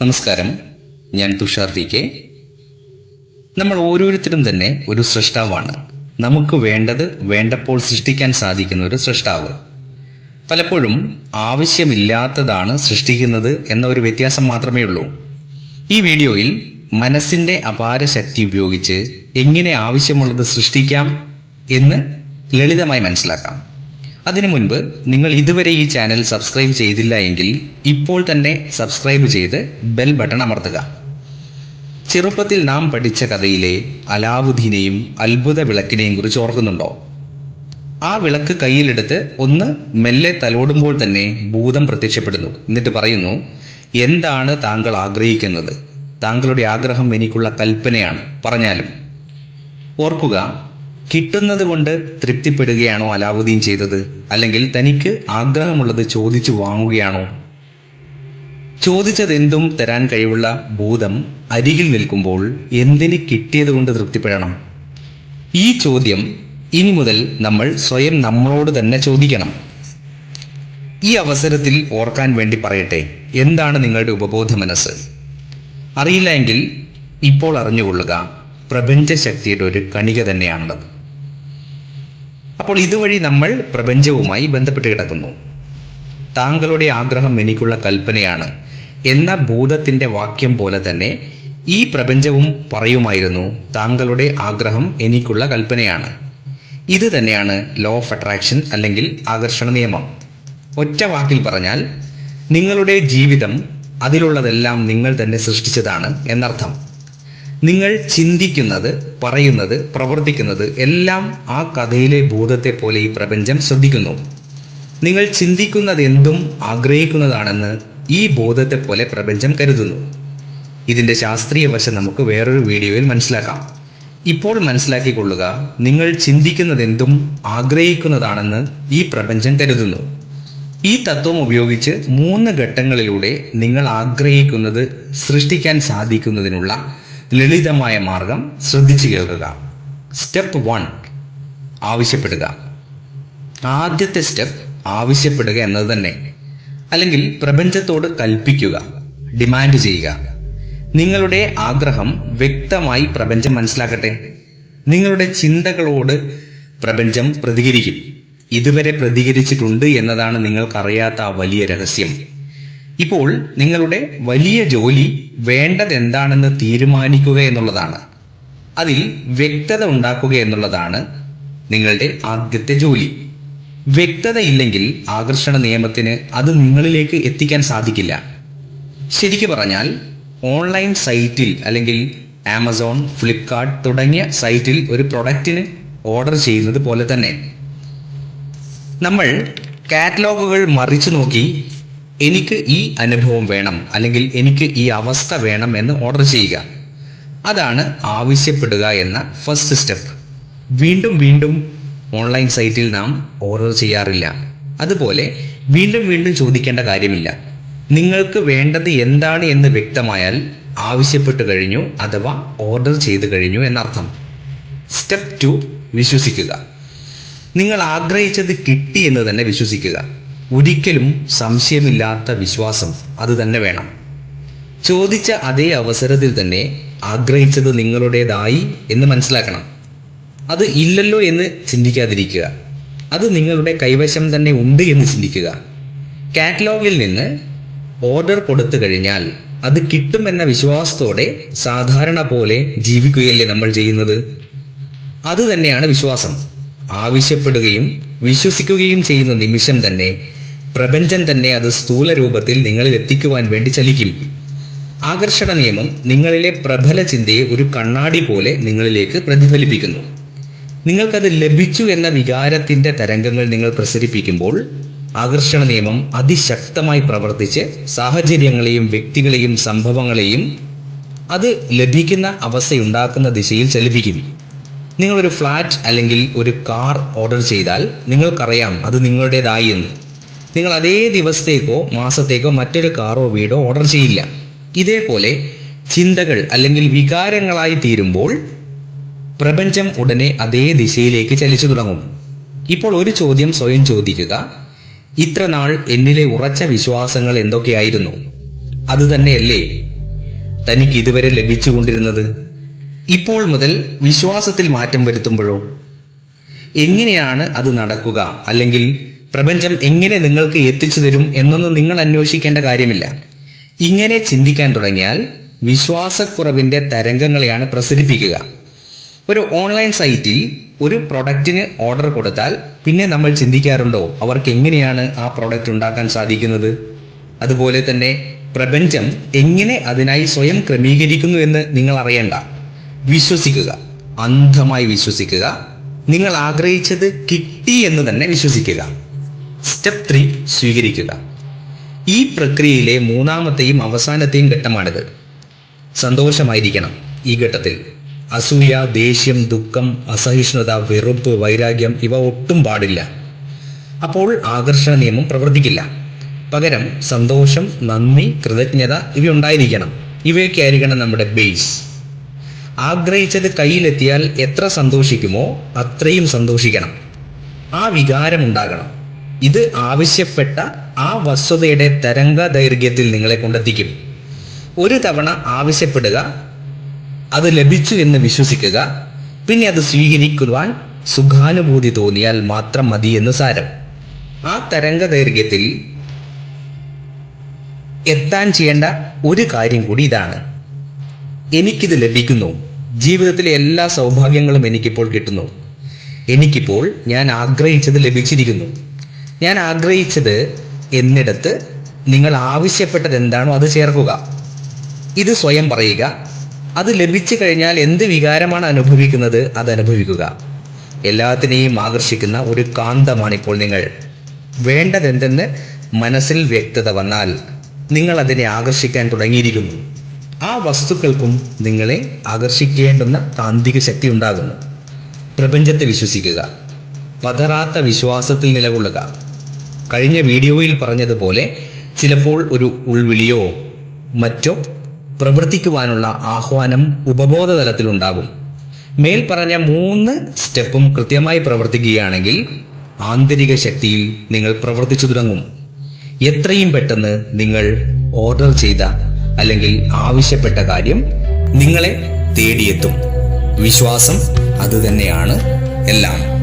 നമസ്കാരം. ഞാൻ Tushar V K. നമ്മൾ ഓരോരുത്തരും തന്നെ ഒരു സൃഷ്ടാവാണ് നമുക്ക് വേണ്ടത് വേണ്ടപ്പോൾ സൃഷ്ടിക്കാൻ സാധിക്കുന്ന ഒരു സൃഷ്ടാവ് പലപ്പോഴും ആവശ്യമില്ലാത്തതാണ് സൃഷ്ടിക്കുന്നത് എന്ന ഒരു വ്യത്യാസം മാത്രമേ ഉള്ളൂ ഈ വീഡിയോയിൽ മനസ്സിന്റെ അപാര ശക്തി ഉപയോഗിച്ച് എങ്ങനെ ആവശ്യമുള്ളത് സൃഷ്ടിക്കാം എന്ന് ലളിതമായി മനസ്സിലാക്കാം. അതിനു മുൻപ് നിങ്ങൾ ഇതുവരെ ഈ ചാനൽ സബ്സ്ക്രൈബ് ചെയ്തില്ല എങ്കിൽ ഇപ്പോൾ തന്നെ സബ്സ്ക്രൈബ് ചെയ്ത് ബെൽ ബട്ടൺ അമർത്തുക. ചെറുപ്പത്തിൽ നാം പഠിച്ച കഥയിലെ അലാവുദ്ദീനെയും അത്ഭുത വിളക്കിനെയും കുറിച്ച് ഓർക്കുന്നുണ്ടോ? ആ വിളക്ക് കയ്യിലെടുത്ത് ഒന്ന് മെല്ലെ തലോടുമ്പോൾ തന്നെ ഭൂതം പ്രത്യക്ഷപ്പെടുന്നു. എന്നിട്ട് പറയുന്നു എന്താണ് താങ്കൾ ആഗ്രഹിക്കുന്നത്? താങ്കളുടെ ആഗ്രഹം എനിക്കുള്ള കൽപ്പനയാണ്. പറഞ്ഞാലും. ഓർക്കുക കിട്ടുന്നത് കൊണ്ട് തൃപ്തിപ്പെടുകയാണോ അലാവുദ്ദീൻ ചെയ്തത്? അല്ലെങ്കിൽ തനിക്ക് ആഗ്രഹമുള്ളത് ചോദിച്ചു വാങ്ങുകയാണോ? ചോദിച്ചതെന്തും തരാൻ കഴിവുള്ള ഭൂതം അരികിൽ നിൽക്കുമ്പോൾ എന്തിന് കിട്ടിയത് കൊണ്ട് തൃപ്തിപ്പെടണം? ഈ ചോദ്യം ഇനി മുതൽ നമ്മൾ സ്വയം നമ്മളോട് തന്നെ ചോദിക്കണം. ഈ അവസരത്തിൽ ഓർക്കാൻ വേണ്ടി പറയട്ടെ. എന്താണ് നിങ്ങളുടെ ഉപബോധ മനസ്സ്? അറിയില്ല എങ്കിൽ ഇപ്പോൾ അറിഞ്ഞുകൊള്ളുക. പ്രപഞ്ചശക്തിയുടെ ഒരു കണിക തന്നെയാണുള്ളത്. അപ്പോൾ ഇതുവഴി നമ്മൾ പ്രപഞ്ചവുമായി ബന്ധപ്പെട്ട് കിടക്കുന്നു. താങ്കളുടെ ആഗ്രഹം എനിക്കുള്ള കൽപ്പനയാണ്. എന്ന ഭൂതത്തിന്റെ വാക്യം പോലെ തന്നെ ഈ പ്രപഞ്ചവും പറയുമായിരുന്നു താങ്കളുടെ ആഗ്രഹം എനിക്കുള്ള കൽപ്പനയാണ്. ഇത് തന്നെയാണ് ലോ ഓഫ് അട്രാക്ഷൻ അല്ലെങ്കിൽ ആകർഷണ നിയമം. ഒറ്റ വാക്കിൽ പറഞ്ഞാൽ നിങ്ങളുടെ ജീവിതം അതിലുള്ളതെല്ലാം നിങ്ങൾ തന്നെ സൃഷ്ടിച്ചതാണ് എന്നർത്ഥം. നിങ്ങൾ ചിന്തിക്കുന്നത് പറയുന്നത് പ്രവർത്തിക്കുന്നത് എല്ലാം ആ കഥയിലെ ഭൂതത്തെ പോലെ ഈ പ്രപഞ്ചം ശ്രദ്ധിക്കുന്നു. നിങ്ങൾ ചിന്തിക്കുന്നത് എന്തും ആഗ്രഹിക്കുന്നതാണെന്ന് ഈ ബോധത്തെ പോലെ പ്രപഞ്ചം കരുതുന്നു. ഇതിന്റെ ശാസ്ത്രീയ വശം നമുക്ക് വേറൊരു വീഡിയോയിൽ മനസ്സിലാക്കാം. ഇപ്പോൾ മനസ്സിലാക്കിക്കൊള്ളുക നിങ്ങൾ ചിന്തിക്കുന്നത് എന്തും ആഗ്രഹിക്കുന്നതാണെന്ന് ഈ പ്രപഞ്ചം കരുതുന്നു. ഈ തത്വം ഉപയോഗിച്ച് മൂന്ന് ഘട്ടങ്ങളിലൂടെ നിങ്ങൾ ആഗ്രഹിക്കുന്നത് സൃഷ്ടിക്കാൻ സാധിക്കുന്നതിനുള്ള ലളിതമായ മാർഗം ശ്രദ്ധിച്ചു കേൾക്കുക. സ്റ്റെപ്പ് വൺ ആവശ്യപ്പെടുക. ആദ്യത്തെ സ്റ്റെപ്പ് ആവശ്യപ്പെടുക എന്നത് തന്നെ. അല്ലെങ്കിൽ പ്രപഞ്ചത്തോട് കൽപ്പിക്കുക ഡിമാൻഡ് ചെയ്യുക. നിങ്ങളുടെ ആഗ്രഹം വ്യക്തമായി പ്രപഞ്ചം മനസ്സിലാക്കട്ടെ. നിങ്ങളുടെ ചിന്തകളോട് പ്രപഞ്ചം പ്രതികരിക്കും. ഇതുവരെ പ്രതികരിച്ചിട്ടുണ്ട് എന്നതാണ് നിങ്ങൾക്കറിയാത്ത ആ വലിയ രഹസ്യം. ഇപ്പോൾ നിങ്ങളുടെ വലിയ ജോലി വേണ്ടത് എന്താണെന്ന് തീരുമാനിക്കുക എന്നുള്ളതാണ്. അതിൽ വ്യക്തത ഉണ്ടാക്കുക എന്നുള്ളതാണ് നിങ്ങളുടെ ആദ്യത്തെ ജോലി. വ്യക്തത ഇല്ലെങ്കിൽ ആകർഷണ നിയമത്തിന് അത് നിങ്ങളിലേക്ക് എത്തിക്കാൻ സാധിക്കില്ല. ശരിക്കു പറഞ്ഞാൽ ഓൺലൈൻ സൈറ്റിൽ അല്ലെങ്കിൽ ആമസോൺ ഫ്ലിപ്കാർട്ട് തുടങ്ങിയ സൈറ്റിൽ ഒരു പ്രൊഡക്റ്റിന് ഓർഡർ ചെയ്യുന്നത് പോലെ തന്നെ. നമ്മൾ കാറ്റലോഗുകൾ മറിച്ചു നോക്കി എനിക്ക് ഈ അനുഭവം വേണം അല്ലെങ്കിൽ എനിക്ക് ഈ അവസ്ഥ വേണം എന്ന് ഓർഡർ ചെയ്യുക. അതാണ് ആവശ്യപ്പെടുക എന്ന ഫസ്റ്റ് സ്റ്റെപ്പ് വീണ്ടും വീണ്ടും ഓൺലൈൻ സൈറ്റിൽ നാം ഓർഡർ ചെയ്യാറില്ല. അതുപോലെ വീണ്ടും വീണ്ടും ചോദിക്കേണ്ട കാര്യമില്ല. നിങ്ങൾക്ക് വേണ്ടത് എന്താണ് എന്ന് വ്യക്തമായാൽ ആവശ്യപ്പെട്ടു കഴിഞ്ഞു അഥവാ ഓർഡർ ചെയ്തു കഴിഞ്ഞു എന്നർത്ഥം. സ്റ്റെപ്പ് ടു വിശ്വസിക്കുക. നിങ്ങൾ ആഗ്രഹിച്ചത് കിട്ടി എന്ന് തന്നെ വിശ്വസിക്കുക. ഒരിക്കലും സംശയമില്ലാത്ത വിശ്വാസം അത് തന്നെ വേണം. ചോദിച്ച അതേ അവസരത്തിൽ തന്നെ ആഗ്രഹിച്ചത് നിങ്ങളുടേതായി എന്ന് മനസ്സിലാക്കണം. അത് ഇല്ലല്ലോ എന്ന് ചിന്തിക്കാതിരിക്കുക. അത് നിങ്ങളുടെ കൈവശം തന്നെ ഉണ്ട് എന്ന് ചിന്തിക്കുക. കാറ്റലോഗിൽ നിന്ന് ഓർഡർ കൊടുത്തു കഴിഞ്ഞാൽ അത് കിട്ടുമെന്ന വിശ്വാസത്തോടെ സാധാരണ പോലെ ജീവിക്കുകയല്ലേ നമ്മൾ ചെയ്യുന്നത്? അത് തന്നെയാണ് വിശ്വാസം. ആവശ്യപ്പെടുകയും വിശ്വസിക്കുകയും ചെയ്യുന്ന നിമിഷം തന്നെ പ്രപഞ്ചം തന്നെ അത് സ്ഥൂല രൂപത്തിൽ നിങ്ങളിൽ എത്തിക്കുവാൻ വേണ്ടി ചലിക്കും. ആകർഷണ നിയമം നിങ്ങളിലെ പ്രബല ചിന്തയെ ഒരു കണ്ണാടി പോലെ നിങ്ങളിലേക്ക് പ്രതിഫലിപ്പിക്കുന്നു. നിങ്ങൾക്കത് ലഭിച്ചു എന്ന വികാരത്തിന്റെ തരംഗങ്ങൾ നിങ്ങൾ പ്രസരിപ്പിക്കുമ്പോൾ ആകർഷണ നിയമം അതിശക്തമായി പ്രവർത്തിച്ച് സാഹചര്യങ്ങളെയും വ്യക്തികളെയും സംഭവങ്ങളെയും അത് ലഭിക്കുന്ന അവസ്ഥയുണ്ടാക്കുന്ന ദിശയിൽ ചലിപ്പിക്കും. നിങ്ങളൊരു ഫ്ലാറ്റ് അല്ലെങ്കിൽ ഒരു കാർ ഓർഡർ ചെയ്താൽ നിങ്ങൾക്കറിയാം അത് നിങ്ങളുടേതായി എന്ന്. നിങ്ങൾ അതേ ദിവസത്തേക്കോ മാസത്തേക്കോ മറ്റൊരു കാറോ വീടോ ഓർഡർ ചെയ്യില്ല. ഇതേപോലെ ചിന്തകൾ അല്ലെങ്കിൽ വികാരങ്ങളായി തീരുമ്പോൾ പ്രപഞ്ചം ഉടനെ അതേ ദിശയിലേക്ക് ചലിച്ചു തുടങ്ങും. ഇപ്പോൾ ഒരു ചോദ്യം സ്വയം ചോദിക്കുക ഇത്ര നാൾ എന്നിലെ ഉറച്ച വിശ്വാസങ്ങൾ എന്തൊക്കെയായിരുന്നു? അത് തന്നെയല്ലേ തനിക്ക് ഇതുവരെ ലഭിച്ചുകൊണ്ടിരുന്നത്? ഇപ്പോൾ മുതൽ വിശ്വാസത്തിൽ മാറ്റം വരുത്തുമ്പോഴോ? എങ്ങനെയാണ് അത് നടക്കുക? അല്ലെങ്കിൽ പ്രപഞ്ചം എങ്ങനെ നിങ്ങൾക്ക് എത്തിച്ചു തരും എന്നൊന്നും നിങ്ങൾ അന്വേഷിക്കേണ്ട കാര്യമില്ല. ഇങ്ങനെ ചിന്തിക്കാൻ തുടങ്ങിയാൽ വിശ്വാസക്കുറവിന്റെ തരംഗങ്ങളെയാണ് പ്രസരിപ്പിക്കുക. ഒരു ഓൺലൈൻ സൈറ്റിൽ ഒരു പ്രൊഡക്റ്റിന് ഓർഡർ കൊടുത്താൽ പിന്നെ നമ്മൾ ചിന്തിക്കാറുണ്ടോ? അവർക്ക് എങ്ങനെയാണ് ആ പ്രൊഡക്റ്റ് ഉണ്ടാക്കാൻ സാധിക്കുന്നത്? അതുപോലെ തന്നെ പ്രപഞ്ചം എങ്ങനെ അതിനായി സ്വയം ക്രമീകരിക്കുന്നു എന്ന് നിങ്ങൾ അറിയണ്ട. വിശ്വസിക്കുക. അന്ധമായി വിശ്വസിക്കുക. നിങ്ങൾ ആഗ്രഹിച്ചത് കിട്ടി എന്ന് തന്നെ വിശ്വസിക്കുക. സ്റ്റെപ്പ് ത്രീ സ്വീകരിക്കുക. ഈ പ്രക്രിയയിലെ മൂന്നാമത്തെയും അവസാനത്തെയും ഘട്ടമാണിത്. സന്തോഷമായിരിക്കണം ഈ ഘട്ടത്തിൽ. അസൂയ ദേഷ്യം ദുഃഖം അസഹിഷ്ണുത വെറുപ്പ് വൈരാഗ്യം ഇവ ഒട്ടും പാടില്ല. അപ്പോൾ ആകർഷണ നിയമം പ്രവർത്തിക്കില്ല. പകരം സന്തോഷം നന്ദി കൃതജ്ഞത ഇവ ഉണ്ടായിരിക്കണം ഇവയൊക്കെ ആയിരിക്കണം നമ്മുടെ ബേസ് ആഗ്രഹിച്ചത് കയ്യിലെത്തിയാൽ എത്ര സന്തോഷിക്കുമോ അത്രയും സന്തോഷിക്കണം. ആ വികാരം ഉണ്ടാകണം ഇത് ആവശ്യപ്പെട്ട ആ വസ്തുതയുടെ തരംഗ ദൈർഘ്യത്തിൽ നിങ്ങളെ കൊണ്ടെത്തിക്കും. ഒരു തവണ ആവശ്യപ്പെടുക അത് ലഭിച്ചു എന്ന് വിശ്വസിക്കുക പിന്നെ അത് സ്വീകരിക്കുവാൻ സുഖാനുഭൂതി തോന്നിയാൽ മാത്രം മതി എന്ന് സാരം. ആ തരംഗ ദൈർഘ്യത്തിൽ എത്താൻ ചെയ്യേണ്ട ഒരു കാര്യം കൂടി ഇതാണ്. എനിക്കിത് ലഭിക്കുന്നു. ജീവിതത്തിലെ എല്ലാ സൗഭാഗ്യങ്ങളും എനിക്കിപ്പോൾ കിട്ടുന്നു. എനിക്കിപ്പോൾ ഞാൻ ആഗ്രഹിച്ചത് ലഭിച്ചിരിക്കുന്നു. ഞാൻ ആഗ്രഹിച്ചത് എന്നിടത്ത് നിങ്ങൾ ആവശ്യപ്പെട്ടത് എന്താണോ അത് ചേർക്കുക. ഇത് സ്വയം പറയുക. അത് ലഭിച്ചു കഴിഞ്ഞാൽ എന്ത് വികാരമാണ് അനുഭവിക്കുന്നത് അത് അനുഭവിക്കുക. എല്ലാത്തിനെയും ആകർഷിക്കുന്ന ഒരു കാന്തമാണിപ്പോൾ നിങ്ങൾ. വേണ്ടതെന്തെന്ന് മനസ്സിൽ വ്യക്തത വന്നാൽ നിങ്ങൾ അതിനെ ആകർഷിക്കാൻ തുടങ്ങിയിരിക്കുന്നു. ആ വസ്തുക്കൾക്കും നിങ്ങളെ ആകർഷിക്കേണ്ടുന്ന താന്ത്രിക ശക്തി ഉണ്ടാകുന്നു. പ്രപഞ്ചത്തെ വിശ്വസിക്കുക. പതറാത്ത വിശ്വാസത്തിൽ നിലകൊള്ളുക. കഴിഞ്ഞ വീഡിയോയിൽ പറഞ്ഞതുപോലെ ചിലപ്പോൾ ഒരു ഉൾവിളിയോ മറ്റോ പ്രവർത്തിക്കുവാനുള്ള ആഹ്വാനം ഉപബോധ തലത്തിലുണ്ടാകും മേൽ പറഞ്ഞ മൂന്ന് സ്റ്റെപ്പും കൃത്യമായി പ്രവർത്തിക്കുകയാണെങ്കിൽ ആന്തരിക ശക്തിയിൽ നിങ്ങൾ പ്രവർത്തിച്ചു തുടങ്ങും. എത്രയും പെട്ടെന്ന് നിങ്ങൾ ഓർഡർ ചെയ്ത അല്ലെങ്കിൽ ആവശ്യപ്പെട്ട കാര്യം നിങ്ങളെ തേടിയെത്തും. വിശ്വാസം അതുതന്നെയാണ് എല്ലാം.